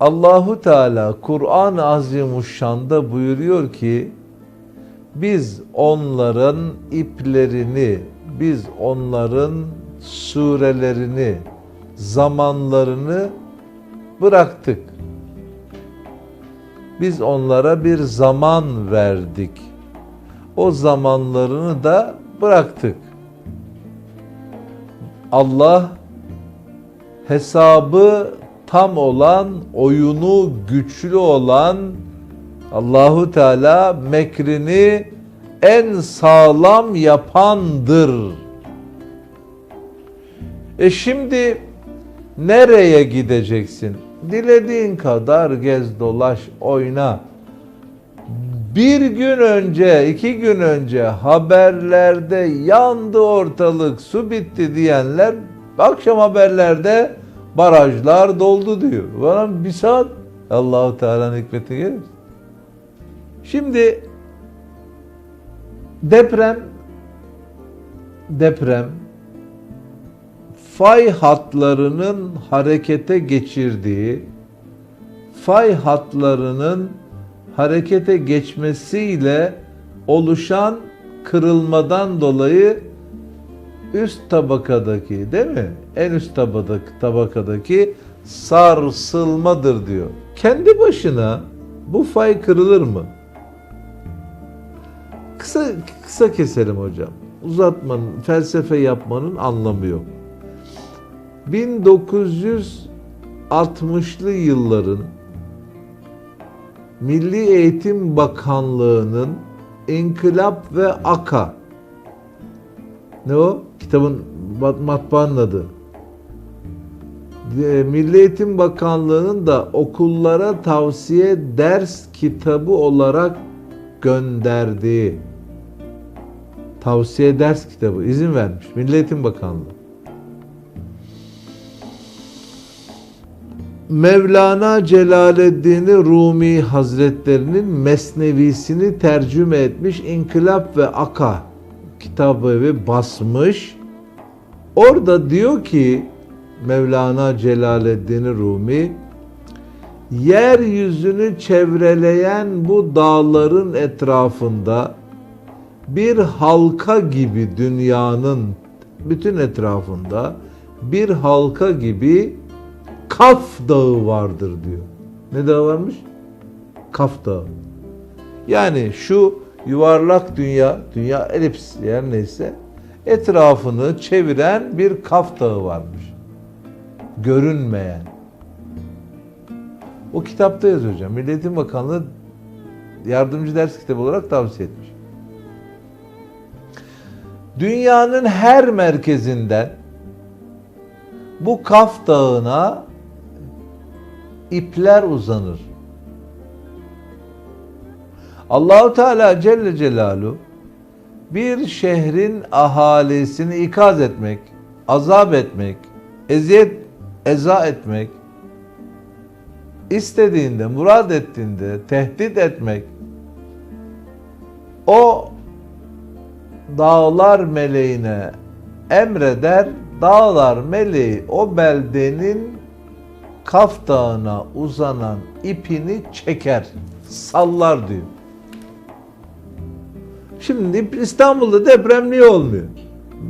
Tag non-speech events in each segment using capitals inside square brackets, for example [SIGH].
Allahu Teala Kur'an-ı Azimuşşan'da buyuruyor ki biz onların iplerini, biz onların surelerini, zamanlarını bıraktık. Biz onlara bir zaman verdik. O zamanlarını da bıraktık. Allah hesabı tam olan, oyunu güçlü olan Allahu Teala mekrini en sağlam yapandır. E şimdi nereye gideceksin? Dilediğin kadar gez dolaş oyna. Bir gün önce, iki gün önce haberlerde yandı ortalık, su bitti diyenler akşam haberlerde barajlar doldu diyor. Bana bir saat Allahu Teala'nın hikmeti gelir. Şimdi deprem deprem fay hatlarının harekete geçirdiği fay hatlarının harekete geçmesiyle oluşan kırılmadan dolayı üst tabakadaki değil mi? En üst tabakadaki, tabakadaki sarsılmadır diyor. Kendi başına bu fay kırılır mı? Kısa kısa keselim hocam. Uzatmanın, felsefe yapmanın anlamı yok. 1960'lı yılların Milli Eğitim Bakanlığı'nın İnkılap ve Aka ne o? Kitabın mat- matbaanın adı. Milli Eğitim Bakanlığı'nın da okullara tavsiye ders kitabı olarak gönderdiği tavsiye ders kitabı izin vermiş Milli Eğitim Bakanlığı. Mevlana Celaleddin Rumi Hazretlerinin Mesnevisini tercüme etmiş İnkılap ve Aka kitabı ve basmış. Orada diyor ki Mevlana Celaleddin Rumi yeryüzünü çevreleyen bu dağların etrafında bir halka gibi dünyanın bütün etrafında bir halka gibi Kaf Dağı vardır diyor. Ne dağı varmış? Kaf Dağı. Yani şu yuvarlak dünya, dünya elips yer neyse etrafını çeviren bir Kaf Dağı varmış. Görünmeyen. O kitapta yazıyor hocam. Milli Eğitim Bakanlığı yardımcı ders kitabı olarak tavsiye etmiş. Dünyanın her merkezinden bu Kaf Dağı'na ipler uzanır. Allahu Teala Celle Celalu bir şehrin ahalisini ikaz etmek, azap etmek, eziyet eza etmek, istediğinde, murad ettiğinde tehdit etmek, o dağlar meleğine emreder, dağlar meleği o beldenin Kaf Dağı'na uzanan ipini çeker, sallar diyor. Şimdi İstanbul'da deprem niye olmuyor?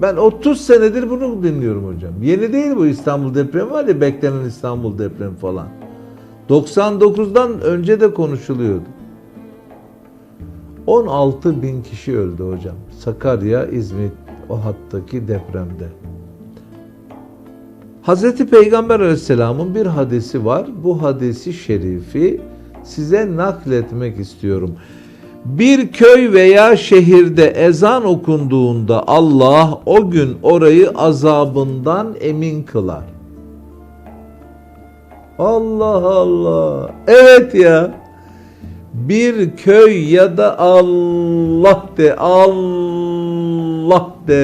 Ben 30 senedir bunu dinliyorum hocam. Yeni değil bu İstanbul depremi var ya beklenen İstanbul depremi falan. 99'dan önce de konuşuluyordu. 16 bin kişi öldü hocam. Sakarya, İzmit o hattaki depremde. Hazreti Peygamber Aleyhisselam'ın bir hadisi var. Bu hadisi şerifi size nakletmek istiyorum. Bir köy veya şehirde ezan okunduğunda Allah o gün orayı azabından emin kılar. Allah Allah. Evet ya. Bir köy ya da Allah de Allah de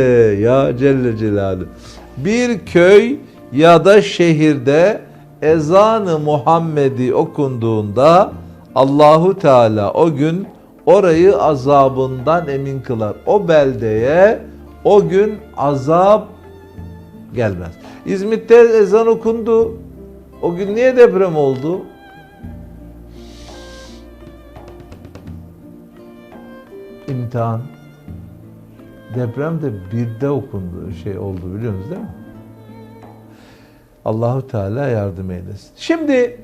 ya Celle Celaluhu. Bir köy ya da şehirde ezanı Muhammedi okunduğunda Allahu Teala o gün orayı azabından emin kılar. O beldeye o gün azap gelmez. İzmit'te ezan okundu. O gün niye deprem oldu? İmtihan. Deprem de birde okundu şey oldu biliyorsunuz değil mi? Allahu Teala yardım eylesin. Şimdi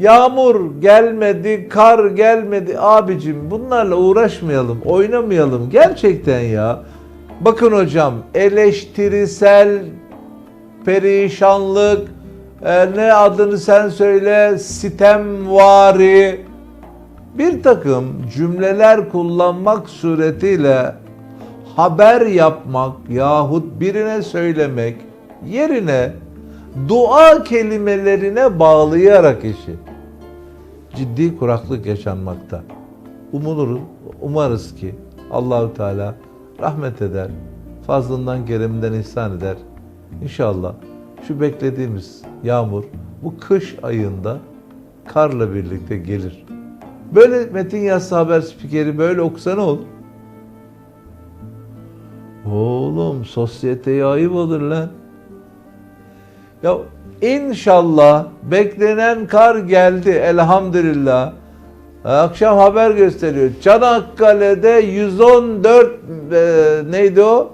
yağmur gelmedi, kar gelmedi. Abicim bunlarla uğraşmayalım, oynamayalım. Gerçekten ya. Bakın hocam eleştirisel perişanlık, e, ne adını sen söyle, sitemvari bir takım cümleler kullanmak suretiyle haber yapmak yahut birine söylemek yerine dua kelimelerine bağlayarak işi ciddi kuraklık yaşanmakta. Umulur, umarız ki Allahü Teala rahmet eder, fazlından kereminden ihsan eder. İnşallah şu beklediğimiz yağmur bu kış ayında karla birlikte gelir. Böyle Metin Yassı Haber spikeri böyle okusa ne olur? Oğlum sosyeteye ayıp olur lan. Ya inşallah beklenen kar geldi elhamdülillah. Akşam haber gösteriyor. Çanakkale'de 114 e, neydi o?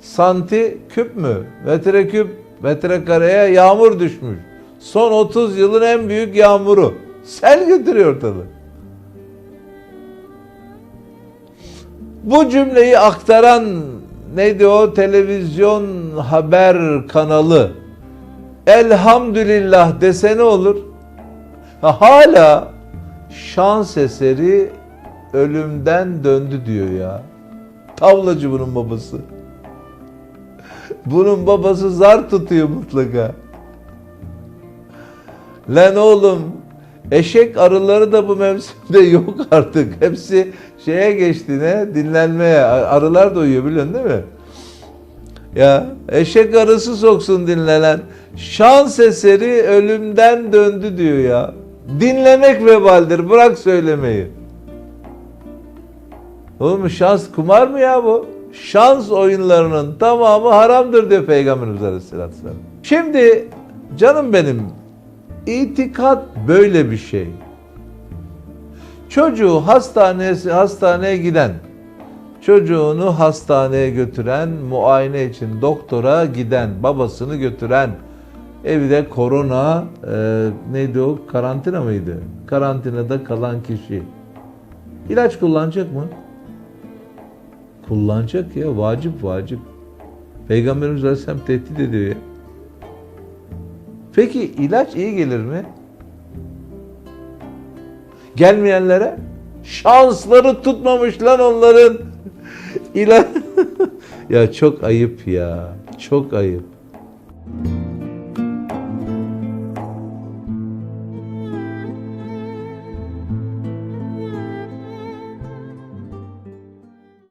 Santi küp mü? Metreküp metrekareye yağmur düşmüş. Son 30 yılın en büyük yağmuru. Sel götürüyor ortalığı. Bu cümleyi aktaran neydi o televizyon haber kanalı elhamdülillah dese ne olur? Ha, hala şans eseri ölümden döndü diyor ya. Tavlacı bunun babası. Bunun babası zar tutuyor mutlaka. Lan oğlum eşek arıları da bu mevsimde [LAUGHS] yok artık. Hepsi şeye geçti ne? Dinlenmeye. Arılar da uyuyor biliyorsun değil mi? Ya eşek arısı soksun dinlenen. Şans eseri ölümden döndü diyor ya. Dinlemek vebaldir. Bırak söylemeyi. Oğlum şans kumar mı ya bu? Şans oyunlarının tamamı haramdır diyor Peygamberimiz Aleyhisselatü Vesselam. Şimdi canım benim itikat böyle bir şey. Çocuğu hastaneye, hastaneye giden, çocuğunu hastaneye götüren, muayene için doktora giden, babasını götüren, evde korona, e, neydi o, karantina mıydı? Karantinada kalan kişi. İlaç kullanacak mı? Kullanacak ya, vacip vacip. Peygamberimiz Aleyhisselam tehdit ediyor ya. Peki ilaç iyi gelir mi? Gelmeyenlere şansları tutmamış lan onların. İlaç [LAUGHS] ya çok ayıp ya. Çok ayıp.